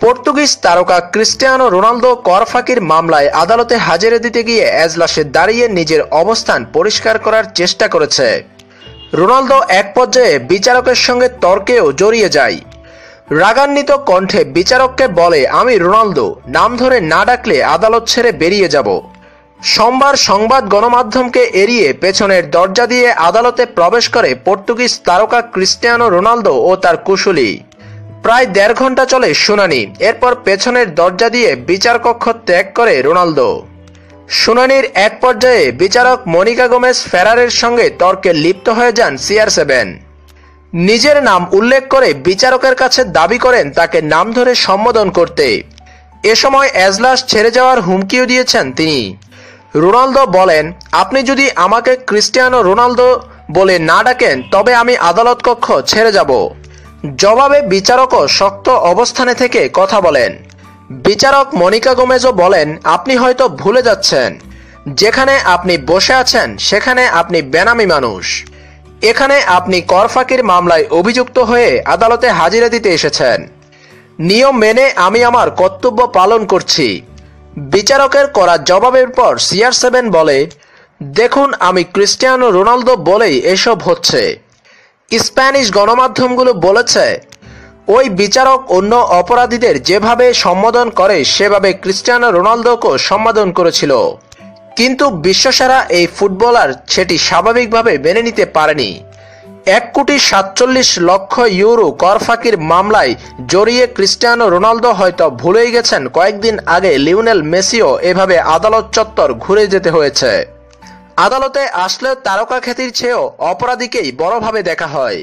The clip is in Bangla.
পর্তুগিজ তারকা ক্রিস্টিয়ানো রোনালদো কর ফাঁকির মামলায় আদালতে হাজিরে দিতে গিয়ে এজলাসে দাঁড়িয়ে নিজের অবস্থান পরিষ্কার করার চেষ্টা করেছে। রোনালদো এক পর্যায়ে বিচারকের সঙ্গে তর্কেও জড়িয়ে যায়। রাগান্বিত কণ্ঠে বিচারককে বলে, আমি রোনালদো, নাম ধরে না ডাকলে আদালত ছেড়ে বেরিয়ে যাব। সোমবার সংবাদ গণমাধ্যমকে এড়িয়ে পেছনের দরজা দিয়ে আদালতে প্রবেশ করে পর্তুগিজ তারকা ক্রিস্টিয়ানো রোনালদো ও তার কুশলী। প্রায় দেড় ঘণ্টা চলে শুনানি। এরপর পেছনের দরজা দিয়ে বিচারকক্ষ ত্যাগ করে রোনালদো। শুনানির এক পর্যায়ে বিচারক মনিকা গোমেজ ফেরারের সঙ্গে তর্কে লিপ্ত হয়ে যান সিআর সেভেন। নিজের নাম উল্লেখ করে বিচারকের কাছে দাবি করেন তাকে নাম ধরে সম্বোধন করতে। এ সময় এজলাস ছেড়ে যাওয়ার হুমকিও দিয়েছেন তিনি। রোনালদো বলেন, আপনি যদি আমাকে ক্রিস্টিয়ানো রোনালদো বলে না ডাকেন, তবে আমি আদালত কক্ষ ছেড়ে যাব। জবাবে বিচারকও শক্ত অবস্থানে থেকে কথা বলেন। বিচারক মনিকা গোমেজও বলেন, আপনি হয়তো ভুলে যাচ্ছেন। যেখানে আপনি বসে আছেন, সেখানে আপনি বেনামি মানুষ। এখানে আপনি করফাকির মামলায় অভিযুক্ত হয়ে আদালতে হাজিরা দিতে এসেছেন। নিয়ম মেনে আমি আমার কর্তব্য পালন করছি। বিচারকের করা জবাবের পর সিআর সেভেন বলে, দেখুন, আমি ক্রিস্টিয়ানো রোনালদো বলেই এসব হচ্ছে। স্প্যানিশ গণমাধ্যমগুলো বলেছে, ওই বিচারক অন্য অপরাধীদের যেভাবে সম্বোধন করে, সেভাবে ক্রিস্টিয়ানো রোনালদোকেও সম্বোধন করেছিল। কিন্তু বিশ্বসেরা এই ফুটবলার সেটি স্বাভাবিকভাবে মেনে নিতে পারেনি। এক কোটি সাতচল্লিশ লক্ষ ইউরো করফাকির মামলায় জড়িয়ে ক্রিস্টিয়ানো রোনালদো হয়তো ভুলেই গেছেন। কয়েকদিন আগে লিওনেল মেসিও এভাবে আদালত চত্বর ঘুরে যেতে হয়েছে। আদালতে আসলেও তারকা খ্যাতির চেয়েও অপরাধীকেই বড়ভাবে দেখা হয়।